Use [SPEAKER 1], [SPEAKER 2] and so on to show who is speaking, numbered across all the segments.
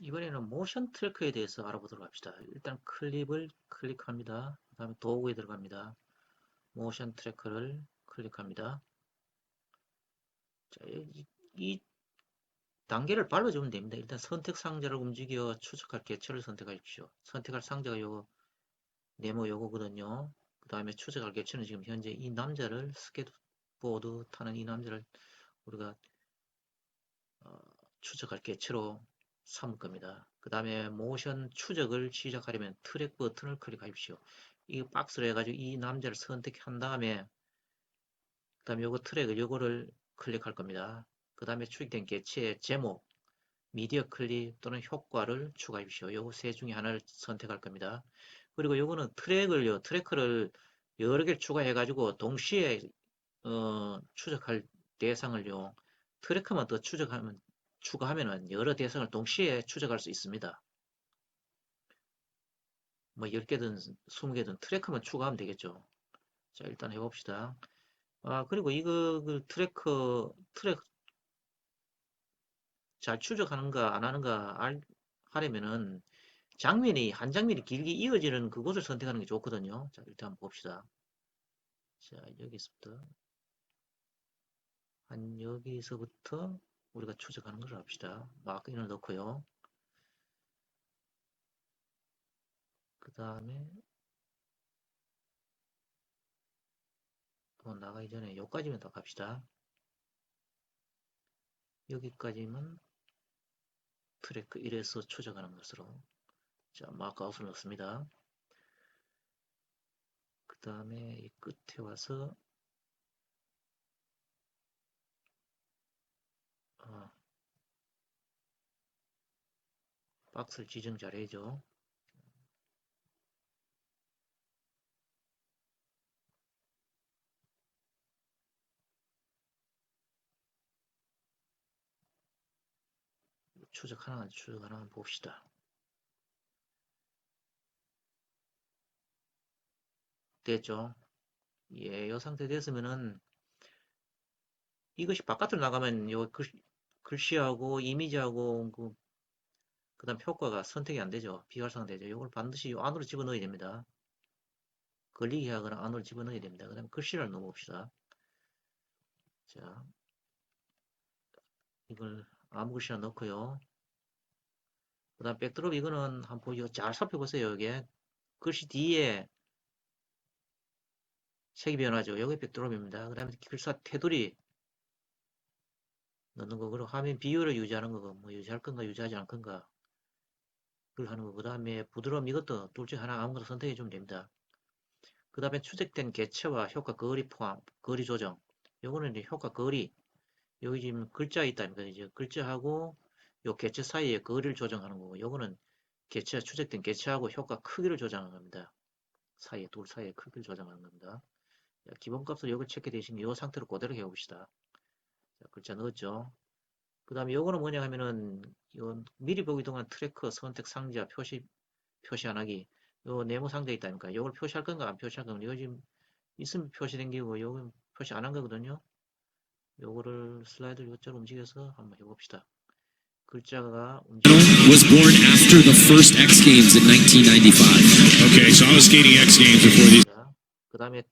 [SPEAKER 1] 이번에는 모션 트래커에 대해서 알아보도록 합시다. 일단 클립을 클릭합니다. 그 다음에 도구에 들어갑니다. 모션 트래커를 클릭합니다. 자, 이, 이 단계를 발라주면 됩니다. 일단 선택 상자를 움직여 추적할 개체를 선택하십시오. 선택할 상자가 요거 네모 요거거든요. 그 다음에 추적할 개체는 지금 현재 이 남자를 스케이트보드 타는 이 남자를 우리가 어, 추적할 개체로 삼을 겁니다. 그 다음에 모션 추적을 시작하려면 트랙 버튼을 클릭하십시오. 이 박스를 해가지고 이 남자를 선택한 다음에 그 다음에 요거 트랙을 요거를 클릭할 겁니다. 그 다음에 추적된 개체의 제목, 미디어 클립 또는 효과를 추가하십시오. 요거 세 중에 하나를 선택할 겁니다. 그리고 요거는 트랙을 요, 트래커를 여러 개를 추가해 가지고 동시에 어, 추적할 대상을요, 트래커만 더 추적하면 추가하면은 여러 대상을 동시에 추적할 수 있습니다. 뭐 10개든 20개든 트래커만 추가하면 되겠죠. 자, 일단 해봅시다. 아, 그리고 이거 그 트래커, 트랙 잘 추적하는가 안 하는가 알, 하려면은 장면이 한 장면이 길게 이어지는 그곳을 선택하는 게 좋거든요. 자, 일단 한번 봅시다. 자, 여기서부터 한 여기서부터 우리가 추적하는 걸 합시다. 마크인을 넣고요. 그 다음에 또 나가기 전에 여기까지만 더 갑시다. 여기까지는 트래크 1에서 추적하는 것으로 자 마크아웃을 넣습니다. 그 다음에 이 끝에 와서 어, 박스를 지정 잘 해줘. 추적 하나, 추적 하나 봅시다. 됐죠? 예, 이 상태 됐으면은 이것이 바깥으로 나가면 요 글, 글씨하고 이미지하고 그, 그 다음 효과가 선택이 안 되죠. 비활성되죠. 이걸 반드시 요 안으로 집어넣어야 됩니다. 걸리게 하거나 안으로 집어넣어야 됩니다. 그 다음에 글씨를 넣어봅시다. 자, 이걸 아무 글씨나 넣고요. 그 다음 백드롭 이거는 한번 보여 잘 살펴보세요. 이게 글씨 뒤에 색이 변하죠. 여기 백드롭입니다. 그 다음에 글사 테두리 넣는 거, 그리고 화면 비율을 유지하는 거, 뭐 유지할 건가, 유지하지 않을 건가, 그걸 하는 거. 그 다음에 부드러움 이것도 둘 중에 하나 아무거나 선택해 주면 됩니다. 그 다음에 추적된 개체와 효과 거리 포함, 거리 조정. 요거는 이제 효과 거리. 여기 지금 글자 있다니까 이제 글자하고 요 개체 사이에 거리를 조정하는 거고, 요거는 개체가 추적된 개체하고 효과 크기를 조정하는 겁니다. 사이에 둘 사이에 크기를 조정하는 겁니다. 기본값을 요거 체크 대신 요 상태로 그대로 해봅시다. 자, 글자 넣었죠. 그 다음에 요거는 뭐냐 하면은 요 미리 보기 동안 트래커 선택 상자 표시 표시 안 하기 요 네모 상자 있다니까 요걸 표시할 건가 안 표시할 건가 이거 지금 있으면 표시된 게고 요건 표시 안 한 거거든요. 요거를 슬라이드를 요쪽으로 움직여서 한번 해봅시다. 글자가 움직여
[SPEAKER 2] was born after the first X Games in 1995.
[SPEAKER 3] Okay, so I was skating X Games before these.
[SPEAKER 1] 그 다음에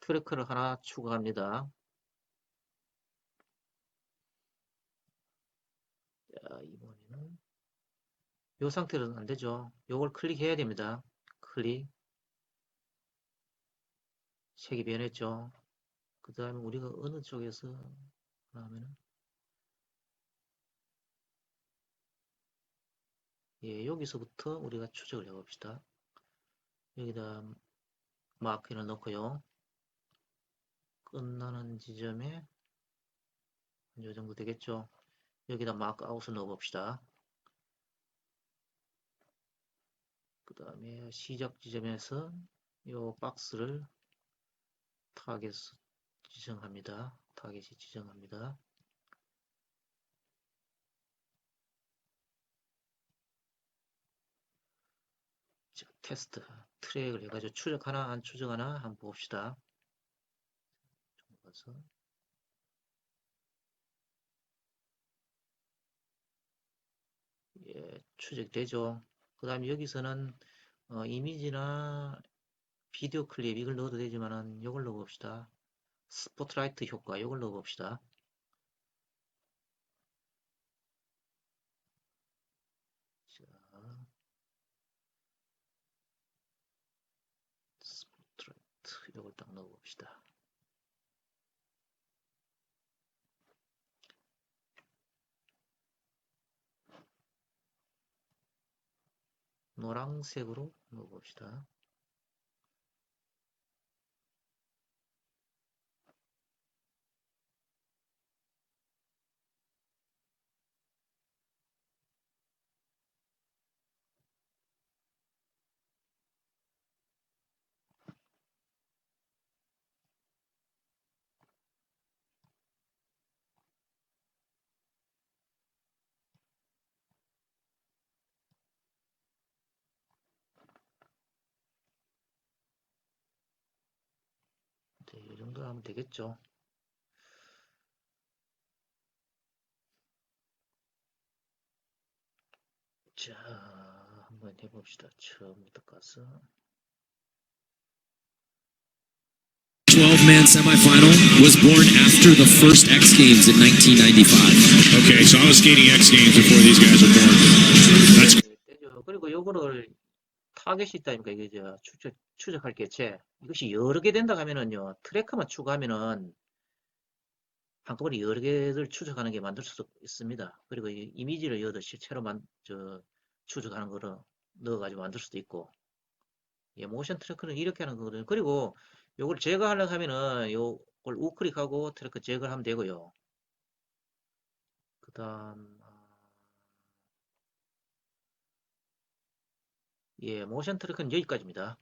[SPEAKER 1] 트래커를 하나 추가합니다. 자, 이 상태로는 안 되죠. 요걸 클릭해야 됩니다. 클릭. 색이 변했죠. 그 다음에 우리가 어느 쪽에서 하면은 예, 여기서부터 우리가 추적을 해봅시다. 여기다 마크를 넣고요. 끝나는 지점에 이 정도 되겠죠. 여기다 마크 아웃을 넣어 봅시다. 그 다음에 시작 지점에서 이 박스를 타겟 지정합니다. 타겟이 지정합니다. 자, 테스트 트랙을 해가지고 추적 하나 안 추적 하나 한번 봅시다. 좀 가서 예, 추적되죠. 그 다음에 여기서는 어, 이미지나 비디오 클립 이걸 넣어도 되지만은 이걸 넣어봅시다. 스포트라이트 효과 이걸 넣어봅시다. 이걸 딱 넣어봅시다. 노란색으로 넣어봅시다. 네, 이 정도 하면 되겠죠. 자, 한번 해봅시다. 처음부터 가서.
[SPEAKER 2] 12-man semifinal was born after the first X Games in 1995.
[SPEAKER 3] Okay, so I was skating X Games before these guys were born. That's
[SPEAKER 1] 네. 그리고 요거를 타겟이 있다니까 이게 저 추적 추적할 개체 이것이 여러 개 된다 하면은요 트래커만 추가하면은 한꺼번에 여러 개를 추적하는 게 만들 수 있습니다. 그리고 이 이미지를 여도 실체로 만 저 추적하는 거를 넣어가지고 만들 수도 있고 예, 모션 트래커는 이렇게 하는 거거든요. 그리고 요걸 제거하려고 하면은 요걸 우클릭하고 트래커 제거를 하면 되고요. 그 다음 예, 모션 트래커는 여기까지입니다.